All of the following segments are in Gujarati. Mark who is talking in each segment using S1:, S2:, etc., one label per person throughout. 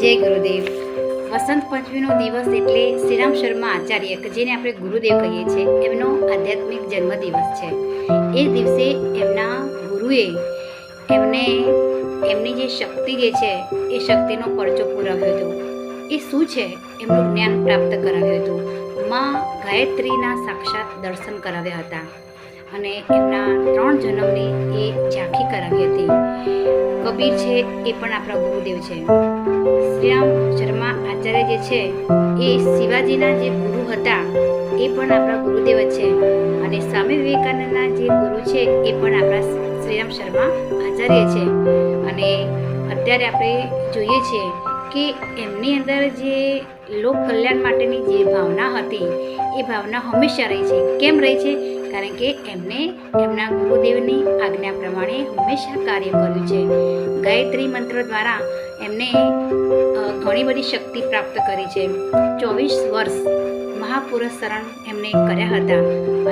S1: જય ગુરુદેવ. વસંત પંચમીનો દિવસ એટલે શ્રીરામ શર્મા આચાર્ય, કે જેને આપણે ગુરુદેવ કહીએ છીએ. એમનો આધ્યાત્મિક જન્મદિવસ છે. એ દિવસે એમના ગુરુએ એમને, એમની જે શક્તિ જે છે, એ શક્તિનો પરચો પુરાવ્યો હતો. એ શું છે? એમનું જ્ઞાન પ્રાપ્ત કરાવ્યું હતું. માં ગાયત્રીના સાક્ષાત દર્શન કરાવ્યા હતા. અને એમના ત્રણ જન્મની એ ઝાંખી કરાવી હતી. કબીર છે એ પણ આપણા ગુરુદેવ છે. શ્રીરામ શર્મા આચાર્ય જે છે, એ શિવાજીના જે ગુરુ હતા, એ પણ આપણા ગુરુદેવ છે. અને સ્વામી વિવેકાનંદના જે ગુરુ છે, એ પણ આપણા શ્રીરામ શર્મા આચાર્ય છે. અને અત્યારે આપણે જોઈએ છીએ કે એમની અંદર જે લોક કલ્યાણ માટેની જે ભાવના હતી, એ ભાવના હંમેશા રહી છે. કેમ રહી છે? કારણ કે એમને, એમના ગુરુદેવની આજ્ઞા પ્રમાણે હંમેશા કાર્ય કર્યું છે. ગાયત્રી મંત્ર દ્વારા એમને ઘણી બધી શક્તિ પ્રાપ્ત કરી છે. ચોવીસ વર્ષ મહાપુરુષ શરણ એમને કર્યા હતા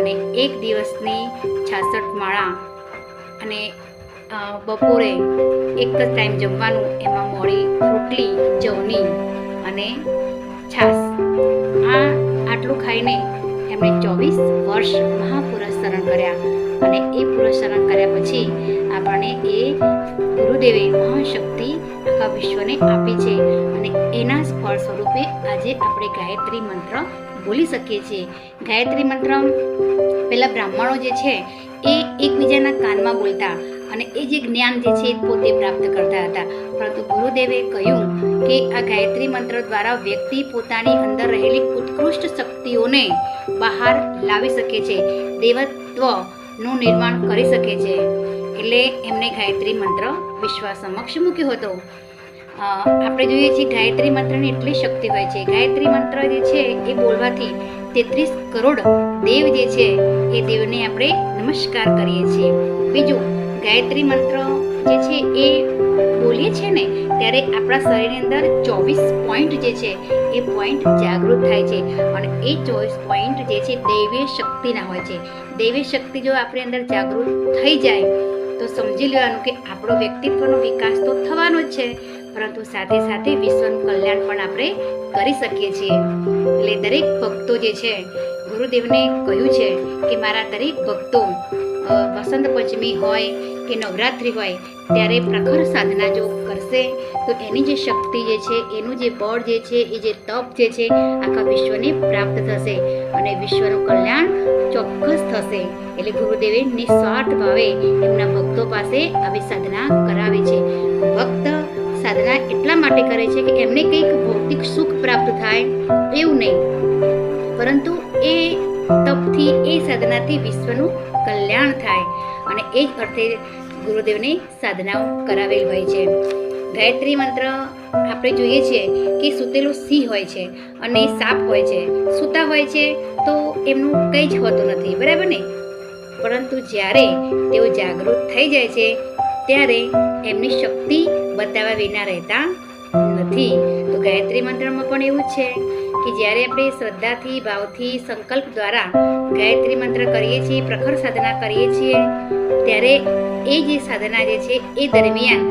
S1: અને એક દિવસની છાસઠ માળા અને બપોરે એક જ ટાઈમ જમવાનું એમાં મોડી રોટલી, જવની અને છાસ. આ આટલું ખાઈને એમણે ચોવીસ વર્ષ મહાપુરુષ શરણ કર્યા અને એ પુરુષ શરણ કર્યા પછી આપણને એ ગુરુદેવે મહાશક્તિ આખા વિશ્વને આપી છે અને એના ફળ સ્વરૂપે આજે આપણે ગાયત્રી મંત્ર બોલી શકીએ છીએ. ગાયત્રી મંત્ર પેલા બ્રાહ્મણો જે છે એ એકબીજાના કાનમાં બોલતા અને એ જે જ્ઞાન જે છે એ પોતે પ્રાપ્ત કરતા હતા. પરંતુ ગુરુદેવે કહ્યું કે આ ગાયત્રી મંત્ર દ્વારા વ્યક્તિ પોતાની અંદર રહેલી ઉત્કૃષ્ટ શક્તિઓને બહાર લાવી શકે છે, દેવત્વનું નિર્માણ કરી શકે છે. એટલે એમને ગાયત્રી મંત્ર વિશ્વ સમક્ષ મૂક્યો હતો. આપણે જોઈએ છીએ ગાયત્રી મંત્રની એટલી શક્તિ હોય છે. ગાયત્રી મંત્ર જે છે એ બોલવાથી તેત્રીસ કરોડ દેવ જે છે એ દેવને આપણે નમસ્કાર કરીએ છીએ. બીજું, ગાયત્રી મંત્ર જે છે એ બોલીએ છીએ ને, ત્યારે આપણા શરીરની અંદર ચોવીસ પોઈન્ટ જે છે, એ પોઈન્ટ જાગૃત થાય છે. અને એ ચોવીસ પોઈન્ટ જે છે દૈવીય શક્તિના હોય છે. દૈવીય શક્તિ જો આપણી અંદર જાગૃત થઈ જાય, તો સમજી લેવાનું કે આપણો વ્યક્તિત્વનો વિકાસ તો થવાનો જ છે, પરંતુ સાથે સાથે વિશ્વનું કલ્યાણ પણ આપણે કરી શકીએ છીએ. એટલે દરેક ભક્તો જે છે, ગુરુદેવને કહ્યું છે કે મારા દરેક ભક્તો વસંત પંચમી હોય કે નવરાત્રિ હોય, ત્યારે પ્રખર સાધના જો કરશે, તો એની જે શક્તિ જે છે, એનું જે બળ જે છે, એ જે તપ જે છે, આખા વિશ્વને પ્રાપ્ત થશે અને વિશ્વનું કલ્યાણ ચોક્કસ થશે. એટલે ગુરુદેવે નિસ્વાર્થ ભાવે એમના ભક્તો પાસે આવી સાધના કરાવે છે. ભક્ત સાધના એટલા માટે કરે છે કે એમને કંઈક ભૌતિક સુખ પ્રાપ્ત થાય, એવું નહીં. પરંતુ એ તપથી, એ સાધનાથી વિશ્વનું કલ્યાણ થાય. અને એ અર્થે ગુરુદેવને સાધનાઓ કરાવેલ હોય છે. ગાયત્રી મંત્ર આપણે જોઈએ છીએ કે સૂતેલું સિંહ હોય છે અને સાપ હોય છે. સૂતા હોય છે તો એમનું કંઈ જ હોતું નથી, બરાબર ને? પરંતુ જ્યારે તેઓ જાગૃત થઈ જાય છે, ત્યારે એમની શક્તિ બતાવ્યા વિના રહેતા નથી. તો ગાયત્રી મંત્રમાં પણ એવું છે કે જ્યારે આપણે શ્રદ્ધાથી, ભાવથી, સંકલ્પ દ્વારા ગાયત્રી મંત્ર કરીએ છીએ, પ્રખર સાધના કરીએ છીએ ત્યારે એ જે સાધના જે છે એ દરમિયાન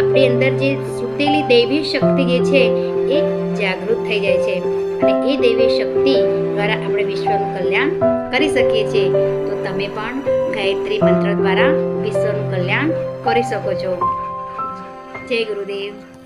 S1: આપણી અંદર જે સૂટેલી દૈવી શક્તિ જે છે એ જાગૃત થઈ જાય છે. અને એ દૈવી શક્તિ દ્વારા આપણે વિશ્વનું કલ્યાણ કરી શકીએ છીએ. તો તમે પણ ગાયત્રી મંત્ર દ્વારા વિશ્વનું કલ્યાણ કરી શકો છો. જય ગુરુદેવ.